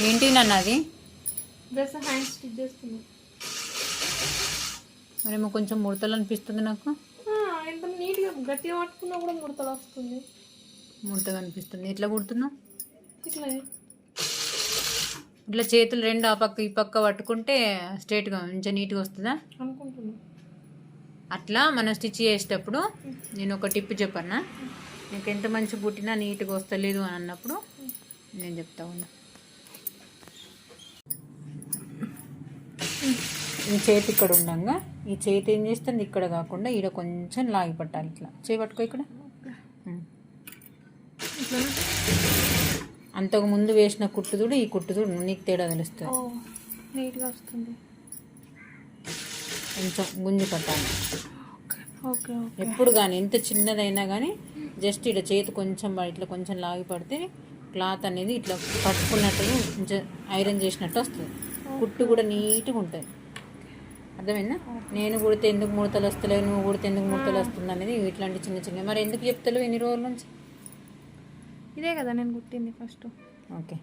ఏంటి నన్ను అది మరేమో కొంచెం ముడతలు అనిపిస్తుంది నాకు. ఆ, ఎంత నీట్గా గట్టిగా పట్టుకున్నా కూడా ముడతలు వస్తుంది ముడతగా అనిపిస్తుంది ఎట్లా కుడుతున్నావు ఇట్లా. ఇట్లా చేతులు రెండు ఆ పక్క ఈ పక్క పట్టుకుంటే స్ట్రైట్గా మంచిగా నీట్గా వస్తుందా? అనుకుంటున్నా. అట్లా మనం స్టిచ్ చేసేటప్పుడు నేను ఒక టిప్ చెప్పన్నా. నీకు ఎంత మంచి పుట్టినా నీట్గా వస్తలేదు అని అన్నప్పుడు నేను చెప్తా ఉన్నా. ఈ చేతి ఇక్కడ ఉండంగా. ఈ చేతి ఏం చేస్తుంది? ఇక్కడ కాకుండా ఈడ కొంచెం లాగి పట్టాలి ఇట్లా. చేయి పట్టుకో ఇక్కడ. అంతకు ముందు వేసిన కుట్టు చూడు ఈ కుట్టు చూడు నీకు తేడా తెలుస్తుంది. నీట్గా వస్తుంది. కొంచెం గుంజి పట్టాలి. ఓకే ఎప్పుడు కానీ ఎంత చిన్నదైనా కానీ జస్ట్ ఇట్లా చేతి కొంచెం ఇట్లా కొంచెం లాగి పడితే క్లాత్ అనేది ఇట్లా పట్టుకున్నట్టు కొంచెం ఐరన్ చేసినట్టు వస్తుంది. కుట్టు కూడా నీట్గా ఉంటుంది. అర్థమైందా? నేను కుడితే ఎందుకు ముడతలు వస్తలేవు? నువ్వు కుడితే ఎందుకు ముడతలు వస్తుంది అనేది ఇట్లాంటి చిన్న చిన్న మరి ఎందుకు చెప్తలేవు ఎన్ని రోజుల నుంచి? ఇదే కదా నేను కుట్టింది ఫస్ట్ ఓకే.